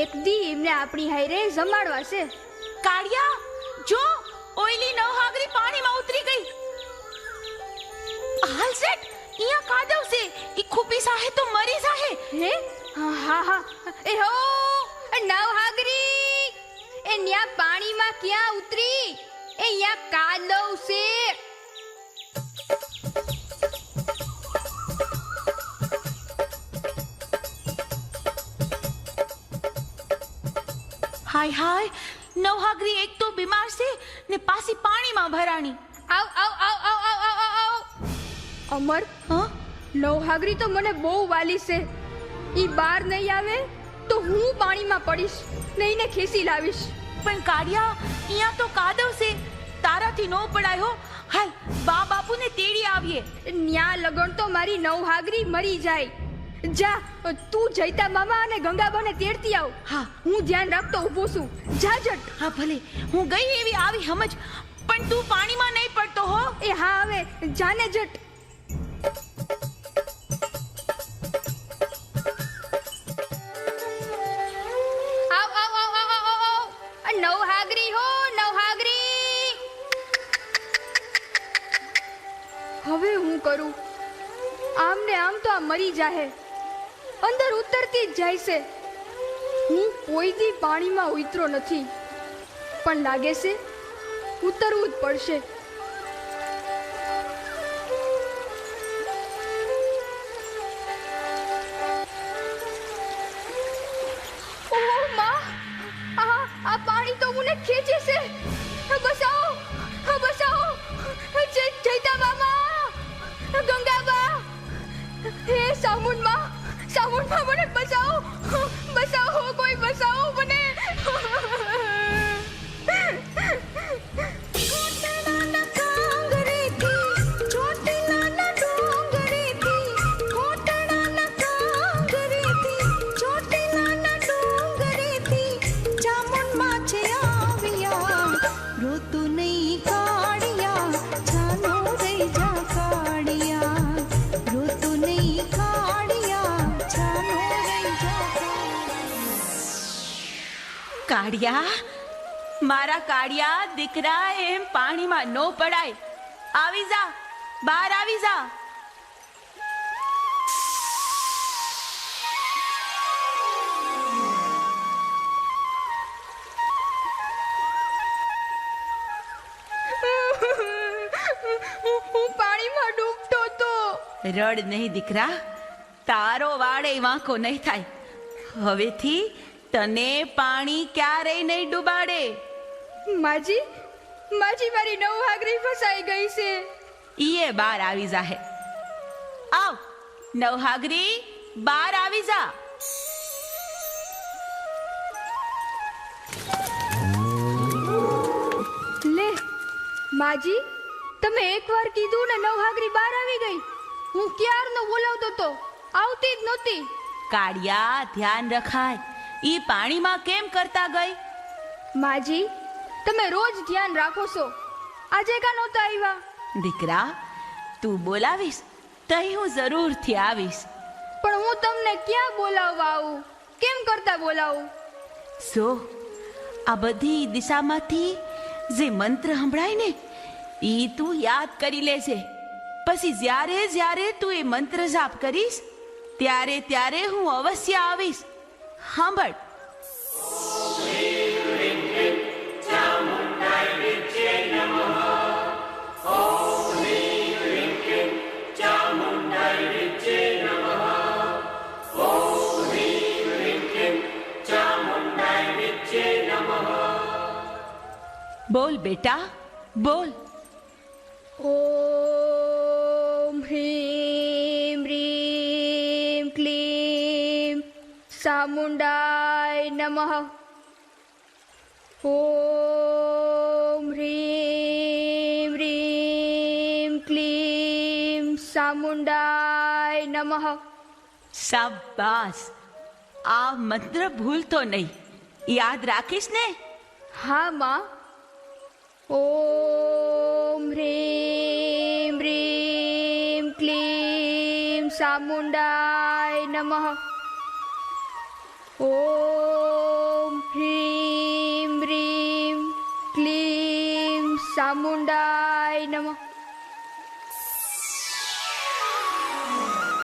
એક દી એમને આપણી હાયરે જમાડવા છે. કાળિયા જો ઓઈલી નવહાગરી પાણીમાં ઉતરી ગઈ. હાલ સેટ અહીંયા કાદવ છે. ઈ ખૂપી સાહે તો મરી સાહે હે? હા હા હા. એ હો નવ હાગરી એ ન્યા પાણીમાં ક્યાં ઉતરી? એ અહીંયા કાદવ છે. હાય હાય. નવહાગરી એક તો બીમાર છે ને પાછી પાણીમાં ભરાણી. આવ આવ આવ આવ આવ આવ આવ આવ. અમર હા? નવહાગરી તો મને બહુ વાલી છે. ઈ બહાર નહીં આવે તો હું પાણીમાં પડીશ નહીં ને ખેસી લાવીશ. પણ કાળિયા અહીંયા તો કાદવ છે. તારાથી નો પડાયો હાય બા બાપુને તેડી આવીએ. ન્યા લગણ તો મારી નવહાગરી મરી જાય. જા તું જયતા મામા અને ગંગાબાને તેડતી આવ. હા. હું ધ્યાન રાખતો ઊભો છું. જા જટ. હા ભલે. હું ગઈ એવી આવી સમજ પણ તું પાણીમાં નહીં પડતો હો. એ હા આવે. જાને જટ. આવ આવ આવ આવ આવ આવ. આવ નવહાગરી હો નવહાગરી. હવે હું કરું? આમ ને આમ તો આ મરી જાહે. અંદર ઉતરતી જ જાય છે. હું કોઈ દી પાણીમાં ઉતરો નથી. પણ લાગે છે, ઉતરવું જ પડશે. આ પાણી તો મને ખેંચે છે. બસાવો જય જયતા મામા. ગંગાબા હે સામુન માં મને બચાવો. બચાવો કોઈ બચાવો મને. કાળિયા મારા કાળિયા દીકરા એમ પાણીમાં નો પડાય. આવી જા બહાર આવી જા. હું હું પાણીમાં ડૂબતો તો. રડ નહીં દીકરા તારો વાળે વાંકો નહીં થાય. હવેથી તને પાણી ક્યારેય નહીં ડૂબાડે. માજી માજી મારી નવહાગરી ફસાઈ ગઈ છે. ઈએ બાર આવી જાહે આવ નવહાગરી બાર આવી જા. લે માજી તમે એકવાર કીધું ને નવહાગરી બહાર આવી ગઈ. હું ક્યારનો બોલાવતો તો આવતી જ નહોતી. કાળિયા ધ્યાન રખાય. ઈ પાણીમાં કેમ કરતા ગઈ? માજી તમે રોજ ધ્યાન રાખો છો. આજે કા નહોતા આવ્યા? દીકરા તું બોલાવીશ? તઈ હું જરૂરથી આવીશ. પણ હું તમને ક્યાં બોલાવવા આવું? કેમ કરતા બોલાવું? સો આ બધી દિશામાંથી જે મંત્ર સંભળાય ને ઈ તું યાદ કરી લેજે. પછી જ્યારે જ્યારે તું એ મંત્ર જાપ કરીશ ત્યારે ત્યારે હું અવશ્ય આવીશ. સાંભળ બોલ બેટા બોલ ઓમ ચામુંડાય નમઃ ઓમ હ્રીમ રીમ ક્લીમ ચામુંડાય નમઃ સાબાસ આ મંત્ર ભૂલતો નહીં યાદ રાખીશ ને હા માં ઓમ હ્રીમ રીમ ક્લીમ ચામુંડાય નમઃ ॐ ह्रीं ह्रीं क्लीं चामुण्डाय नमः।